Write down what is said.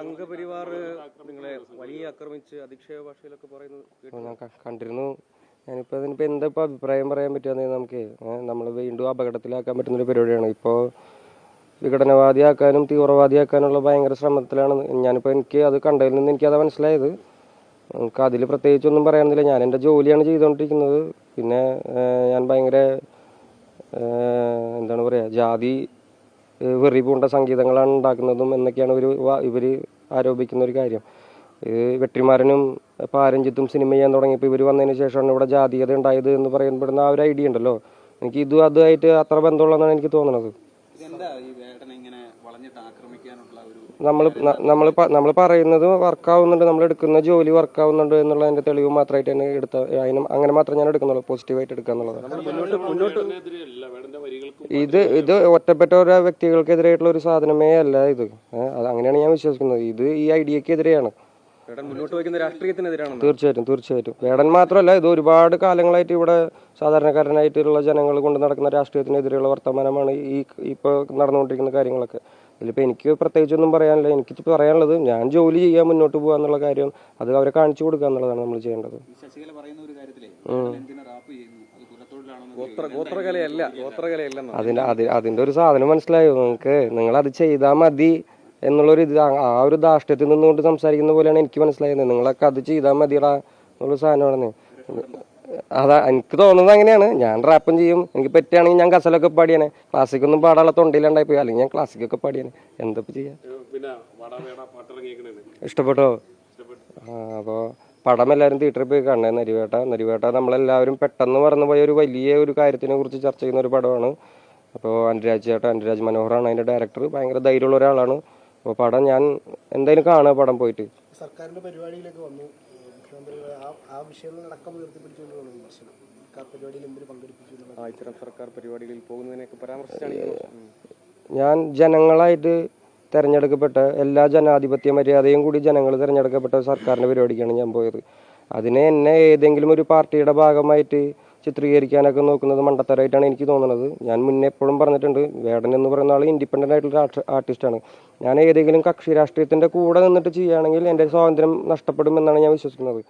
സംഘപരിവാർ നിങ്ങളെ വലിയ ആക്രമിച്ച് അധിക്ഷേപ ഭാഷയിലൊക്കെ പറയുന്നത്. ഞാൻ കണ്ടിരുന്നു. ഞാനിപ്പോൾ അതിനിപ്പോൾ എന്താ അഭിപ്രായം പറയാൻ പറ്റുക നമുക്ക് നമ്മൾ വീണ്ടും അപകടത്തിലാക്കാൻ പറ്റുന്നൊരു പരിപാടിയാണ്. ഇപ്പോൾ വിഘടനവാദിയാക്കാനും തീവ്രവാദിയാക്കാനുള്ള ഭയങ്കര ശ്രമത്തിലാണ് ഞാനിപ്പോൾ എനിക്ക് അത് കണ്ടതിൽ നിന്ന് എനിക്കത് മനസ്സിലായത്. നമുക്ക് അതിൽ പ്രത്യേകിച്ചൊന്നും പറയാനില്ല ഞാൻ എന്റെ ജോലിയാണ് ചെയ്തുകൊണ്ടിരിക്കുന്നത്. പിന്നെ ഞാൻ ഭയങ്കര എന്താണ് പറയുക ജാതി വെറി പൂണ്ട സംഗീതങ്ങളാണ് ഉണ്ടാക്കുന്നതും എന്നൊക്കെയാണ് ഒരു ഇവർ ആരോപിക്കുന്ന ഒരു കാര്യം. വെട്ടിമാരനും പാരഞ്ചിത്തും സിനിമ ചെയ്യാൻ തുടങ്ങിയപ്പോൾ ഇവർ വന്നതിന് ശേഷമാണ് ഇവിടെ ജാതീയത ഉണ്ടായത് എന്ന് പറയപ്പെടുന്ന ആ ഒരു ഐഡിയ ഉണ്ടല്ലോ. എനിക്ക് ഇതും അതുമായിട്ട് അത്ര ബന്ധമുള്ളതെന്നാണ് എനിക്ക് തോന്നുന്നത് നമ്മൾ നമ്മൾ നമ്മൾ പറയുന്നത് വർക്കാവുന്നുണ്ട് നമ്മൾ എടുക്കുന്ന ജോലി വർക്കാവുന്നുണ്ട് എന്നുള്ളതിന്റെ തെളിവ് മാത്രമായിട്ട് തന്നെ എടുത്ത അതിന് അങ്ങനെ മാത്രം ഞാൻ എടുക്കുന്നുള്ളൂ പോസിറ്റീവായിട്ട് എടുക്കുക ഇത് ഇത് ഒറ്റപ്പെട്ട ഓരോ വ്യക്തികൾക്കെതിരായിട്ടുള്ള ഒരു സാധനമേ അല്ല ഇത്. ഏഹ്, അത് അങ്ങനെയാണ് ഞാൻ വിശ്വസിക്കുന്നത്. ഇത് ഈ ഐഡിയക്കെതിരെയാണ്. തീർച്ചയായിട്ടും തീർച്ചയായിട്ടും. വേടൻ മാത്രമല്ല ഇത് ഒരുപാട് കാലങ്ങളായിട്ട് ഇവിടെ സാധാരണക്കാരനായിട്ടുള്ള ജനങ്ങൾ കൊണ്ട് നടക്കുന്ന രാഷ്ട്രീയത്തിനെതിരെയുള്ള വർത്തമാനമാണ് ഈ ഇപ്പോൾ നടന്നുകൊണ്ടിരിക്കുന്ന കാര്യങ്ങളൊക്കെ. ഇതിലിപ്പോൾ എനിക്ക് പ്രത്യേകിച്ചൊന്നും പറയാനില്ല. എനിക്ക് പറയാനുള്ളത് ഞാൻ ജോലി ചെയ്യാൻ മുന്നോട്ട് പോകുക എന്നുള്ള കാര്യം അത് അവരെ കാണിച്ചു കൊടുക്കുക എന്നുള്ളതാണ് നമ്മൾ ചെയ്യേണ്ടത്. ശശികല പറയുന്ന ഒരു കാര്യത്തിലേ എന്തിനാ റാപ്പ് ചെയ്യുന്നു? അത് ഗോത്ര ഗോത്രകലയല്ല ഗോത്രകലയല്ലെന്ന് അതിന്റെ അത് അതിന്റെ ഒരു സാധനം മനസ്സിലായോ നിങ്ങൾക്ക്? നിങ്ങൾ അത് ചെയ്താൽ മതി എന്നുള്ളൊരു ഇത്. ആ- ആ ഒരു ദാഷ്ട്യത്തിൽ നിന്നുകൊണ്ട് സംസാരിക്കുന്ന പോലെയാണ് എനിക്ക് മനസ്സിലായത് നിങ്ങളൊക്കെ അത് ചെയ്താൽ മതിയടാ എന്നുള്ള സാധനമാണ് അതാ എനിക്ക് തോന്നുന്നത് അങ്ങനെയാണ്. ഞാൻ റാപ്പും ചെയ്യും. എനിക്ക് പറ്റുകയാണെങ്കിൽ ഞാൻ ഗസലൊക്കെ പാടിയാണ്. ക്ലാസിക് ഒന്നും പാടാനുള്ള തൊണ്ടയിലുണ്ടായി പോയി അല്ലെങ്കിൽ ഞാൻ ക്ലാസിക് ഒക്കെ പാടിയാണ്. എന്താ ചെയ്യാ? ഇഷ്ടപ്പെട്ടോ? ആ അപ്പോൾ പടം എല്ലാവരും തിയേറ്ററിൽ പോയി കാണണേ നരിവേട്ട. നരിവേട്ട നമ്മളെല്ലാവരും പെട്ടെന്ന് മറന്നു പോയ ഒരു വലിയ ഒരു കാര്യത്തിനെ കുറിച്ച് ചർച്ച ചെയ്യുന്ന ഒരു പടമാണ്. അപ്പോൾ അനുരാജ് ചേട്ടൻ അനുരാജ് മനോഹറാണ് അതിന്റെ ഡയറക്ടർ ഭയങ്കര ധൈര്യമുള്ള ഒരാളാണ്. അപ്പോൾ പടം ഞാൻ എന്തായാലും കാണുക പടം പോയിട്ട്. സർക്കാരിന്റെ പരിപാടിയിലേക്ക് വന്നു. ഏഹ് മുഖ്യമന്ത്രി ആ വിഷയങ്ങൾ അടക്കം ഉയർത്തിപ്പിടിച്ചുകൊണ്ടുള്ള വിമർശനം. ഇത്തരം സർക്കാർ പരിപാടികളിൽ പോകുന്നതിനെയൊക്കെ പരാമർശിച്ചാണ്. ഞാൻ ജനങ്ങളായിട്ട് തിരഞ്ഞെടുക്കപ്പെട്ട എല്ലാ ജനാധിപത്യ മര്യാദയും കൂടി ജനങ്ങൾ തിരഞ്ഞെടുക്കപ്പെട്ട സർക്കാരിന്റെ പരിപാടിക്കാണ് ഞാൻ പോയത്. അതിനെ എന്നെ ഏതെങ്കിലും ഒരു പാർട്ടിയുടെ ഭാഗമായിട്ട് ചിത്രീകരിക്കാനൊക്കെ നോക്കുന്നത് മണ്ടത്തരമായിട്ടാണ് എനിക്ക് തോന്നുന്നത്. ഞാൻ മുന്നേ എപ്പോഴും പറഞ്ഞിട്ടുണ്ട് വേടൻ എന്ന് പറയുന്ന ആൾ ഇൻഡിപെൻഡന്റ് ആയിട്ടുള്ള ആർട്ടിസ്റ്റാണ് ഞാൻ ഏതെങ്കിലും കക്ഷി രാഷ്ട്രീയത്തിന്റെ കൂടെ നിന്നിട്ട് ചെയ്യുകയാണെങ്കിൽ എന്റെ സ്വാതന്ത്ര്യം നഷ്ടപ്പെടും എന്നാണ് ഞാൻ വിശ്വസിക്കുന്നത്.